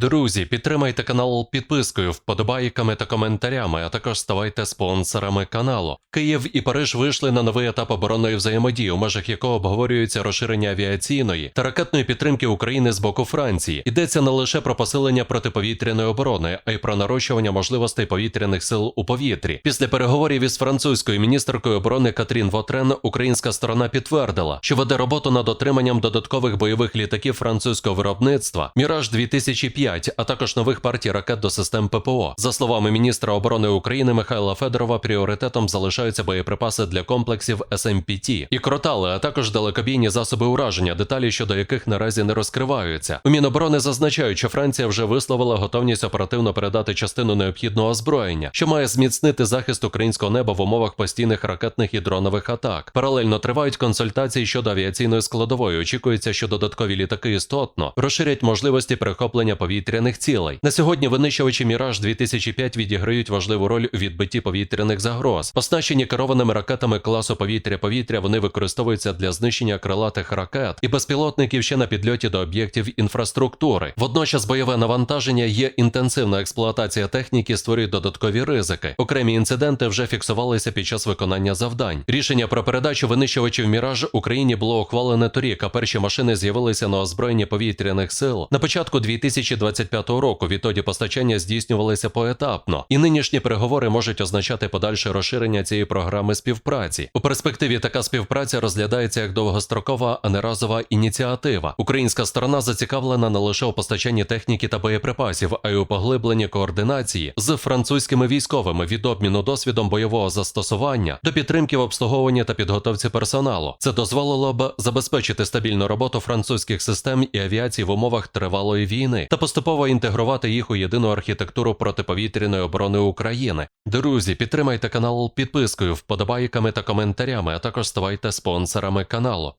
Друзі, підтримайте канал підпискою, вподобайками та коментарями, а також ставайте спонсорами каналу. Київ і Париж вийшли на новий етап оборонної взаємодії, у межах якого обговорюється розширення авіаційної та ракетної підтримки України з боку Франції. Йдеться не лише про посилення протиповітряної оборони, а й про нарощування можливостей повітряних сил у повітрі. Після переговорів із французькою міністеркою оборони Катрін Вотрен українська сторона підтвердила, що веде роботу над отриманням додаткових бойових літаків французького виробництва Міраж 2005 а також нових партій ракет до систем ППО. За словами міністра оборони України Михайла Федорова, пріоритетом залишаються боєприпаси для комплексів СМПТ і кротали, а також далекобійні засоби ураження, деталі щодо яких наразі не розкриваються. У Міноборони зазначають, що Франція вже висловила готовність оперативно передати частину необхідного озброєння, що має зміцнити захист українського неба в умовах постійних ракетних і дронових атак. Паралельно тривають консультації щодо авіаційної складової. Очікується, що додаткові літаки істотно розширять можливості перехоплення повітряних цілей. На сьогодні винищувачі Міраж 2005 відіграють важливу роль у відбитті повітряних загроз. Оснащені керованими ракетами класу повітря-повітря вони використовуються для знищення крилатих ракет і безпілотників ще на підльоті до об'єктів інфраструктури. Водночас бойове навантаження є інтенсивна експлуатація техніки, створює додаткові ризики. Окремі інциденти вже фіксувалися під час виконання завдань. Рішення про передачу винищувачів Міраж Україні було ухвалене торік, а перші машини з'явилися на озброєнні повітряних сил на початку 2025 року. Відтоді постачання здійснювалися поетапно, і нинішні переговори можуть означати подальше розширення цієї програми співпраці. У перспективі така співпраця розглядається як довгострокова, а не разова ініціатива. Українська сторона зацікавлена не лише у постачанні техніки та боєприпасів, а й у поглибленні координації з французькими військовими від обміну досвідом бойового застосування до підтримки в обслуговуванні та підготовці персоналу. Це дозволило б забезпечити стабільну роботу французьких систем і авіації в умовах тривалої війни та поступово інтегрувати їх у єдину архітектуру протиповітряної оборони України. Друзі, підтримайте канал підпискою, вподобайками та коментарями, а також ставайте спонсорами каналу.